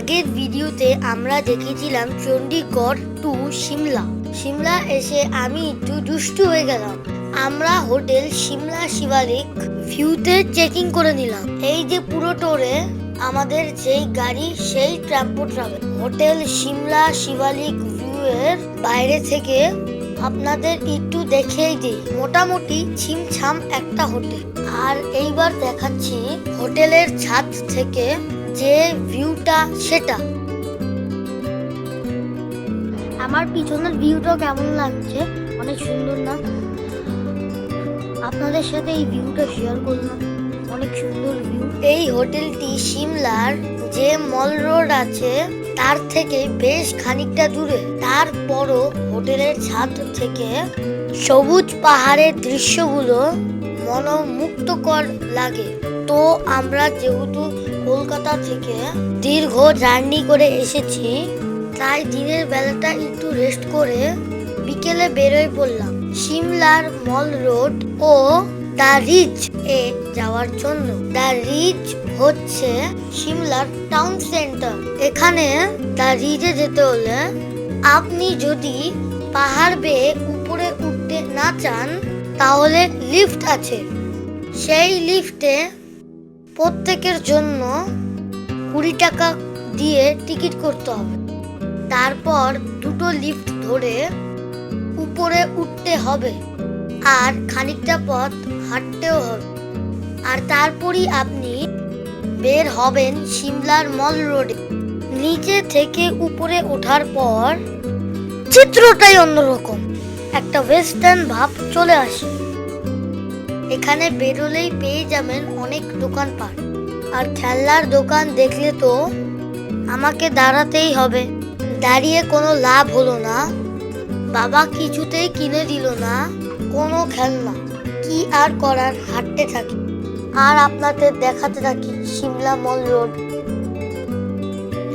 আগের ভিডিওতে আমরা দেখেছিলাম চণ্ডীগড় টু সিমলা। সিমলা এসে আমি একটু দুষ্টু হয়ে গেলাম। আমরা হোটেল সিমলা শিবালিক ভিউতে চেকিং করে নিলাম। এই যে পুরো টোরে আমাদের যেই গাড়ি, সেই tempo travel hotel Shimla Shivalik ভিউয়ের বাইরে থেকে আপনাদের একটু দেখিয়ে দিই। মোটামুটি ছিমছাম একটা হোটেল। আর এইবার দেখাচ্ছি হোটেলের ছাদ থেকে যে ভিউটা সেটা। আমার পিছনের ভিউটা কেমন লাগছে? অনেক সুন্দর না? আপনাদের সাথে এই ভিউটা শেয়ার করলাম। অনেক সুন্দর ভিউ এই হোটেলটি সিমলার যে মল রোড আছে, তার থেকে বেশ খানিকটা দূরে। তারপরও হোটেলের ছাদ থেকে সবুজ পাহাড়ের দৃশ্যগুলো মনোমুগ্ধকর লাগে। তো আমরা যেহেতু কলকাতা থেকে দীর্ঘ জার্নি করে এসেছি। তাই দিনের বেলাটা একটু রেস্ট করে বিকেলে বেরোয় পড়লাম। সিমলার মল রোড ও দ্য রিচ এ যাওয়ার জন্য। দ্য রিচ হচ্ছে সিমলার টাউন সেন্টার। এখানে দ্য রিচে যেতে হলে আপনি যদি পাহাড় বেয়ে উপরে উঠতে না চান, তাহলে লিফট আছে। সেই লিফটে প্রত্যেকের জন্য কুড়ি টাকা দিয়ে টিকিট করতে হবে। তারপর দুটো লিফট ধরে উপরে উঠতে হবে আর খানিকটা পথ হাঁটতেও হবে। আর তারপরই আপনি বের হবেন সিমলার মল রোডে। নিচে থেকে উপরে ওঠার পর চিত্রটাই অন্যরকম। একটা ওয়েস্টার্ন ভাব চলে আসে। এখানে বেরোলেই পেয়ে যাবেন অনেক দোকানপাট। আর খেলনার দোকান দেখলে তো আমাকে দাঁড়াতেই হবে। দাঁড়িয়ে কোনো লাভ হলো না। বাবা কিছুতেই কিনে দিল না কোনো খেলনা। কি আর করার, হাঁটতে থাকি। আর আপনাদের দেখাতে থাকি, সিমলা মল রোড।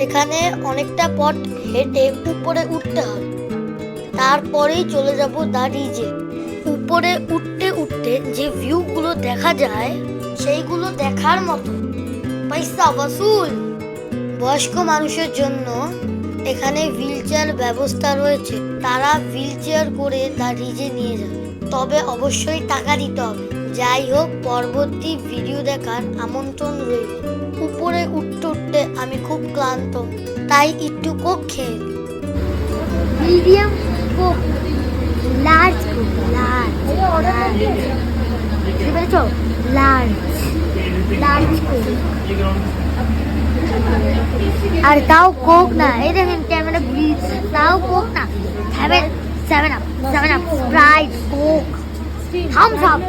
এখানে অনেকটা পথ হেঁটে উপরে উঠতে হবে। তারপরেই চলে যাব দাঁড়িয়ে উপরে উঠতে যে ভিউগুলো দেখা যায়, সেইগুলো দেখার মতো। পয়সা বসুল বয়স্ক মানুষের জন্য এখানে হুইল চেয়ার ব্যবস্থা রয়েছে। তারা হুইল চেয়ার করে দাঁড়িয়ে নিয়ে যাবে তবে অবশ্যই টাকা দিতে হবে। যাই হোক, পরবর্তী ভিডিও দেখার আমন্ত্রণ রইল। উপরে উঠতে উঠতে আমি খুব ক্লান্ত। তাই একটু কোক খেয়ে medium Coke large Coke large large Coke আর তাও কোক না এই দেখেন ক্যামেরা ঘুরিয়ে তাও কোক না seven Seven Up Seven Up Sprite Coke Thums Up